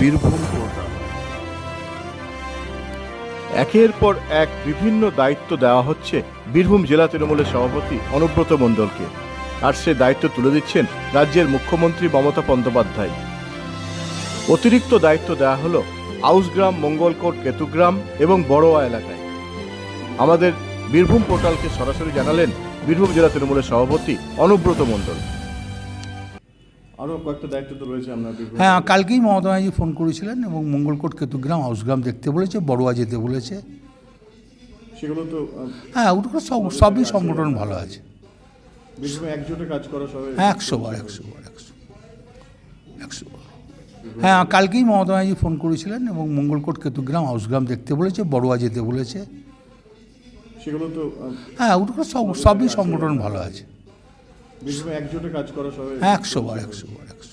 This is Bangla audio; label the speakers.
Speaker 1: বীরভূম একের পর এক বিভিন্ন দায়িত্ব দেওয়া হচ্ছে বীরভূম জেলা তৃণমূলের সভাপতি অনুব্রত মণ্ডলকে। আর সে দায়িত্ব তুলে দিচ্ছেন রাজ্যের মুখ্যমন্ত্রী মমতা বন্দ্যোপাধ্যায়। অতিরিক্ত দায়িত্ব দেওয়া হলো আউসগ্রাম, মঙ্গলকোট, কেতুগ্রাম এবং বড়োয়া এলাকায়। আমাদের বীরভূম পোর্টালকে সরাসরি জানালেন বীরভূম জেলা তৃণমূলের সভাপতি অনুব্রত মণ্ডল। আরও কয়েকটা দায়িত্ব তো রয়েছে আপনার
Speaker 2: হ্যাঁ কালকেই মমতা ব্যানার্জি ফোন করেছিলেন এবং মঙ্গলকোট কেতুগ্রাম হাউসগ্রাম দেখতে বলেছে বড়ুয়া যেতে বলেছে।
Speaker 1: সেগুলো তো
Speaker 2: হ্যাঁ ওগুলো সব সবই সংগঠন ভালো আছে।
Speaker 1: একজোটে কাজ করা সবাই
Speaker 2: হ্যাঁ একশো বার একশো বার একশো একশো হ্যাঁ কালকেই মমতা ব্যানার্জি ফোন করেছিলেন এবং মঙ্গলকোট কেতুগ্রাম হাউসগ্রাম দেখতে বলেছে বড়ুয়া যেতে বলেছে।
Speaker 1: সেগুলো তো
Speaker 2: হ্যাঁ ওগুলো সব সবই সংগঠন ভালো আছে।
Speaker 1: একজোটে কাজ করা সবাই
Speaker 2: একশো বার একশো বার একশো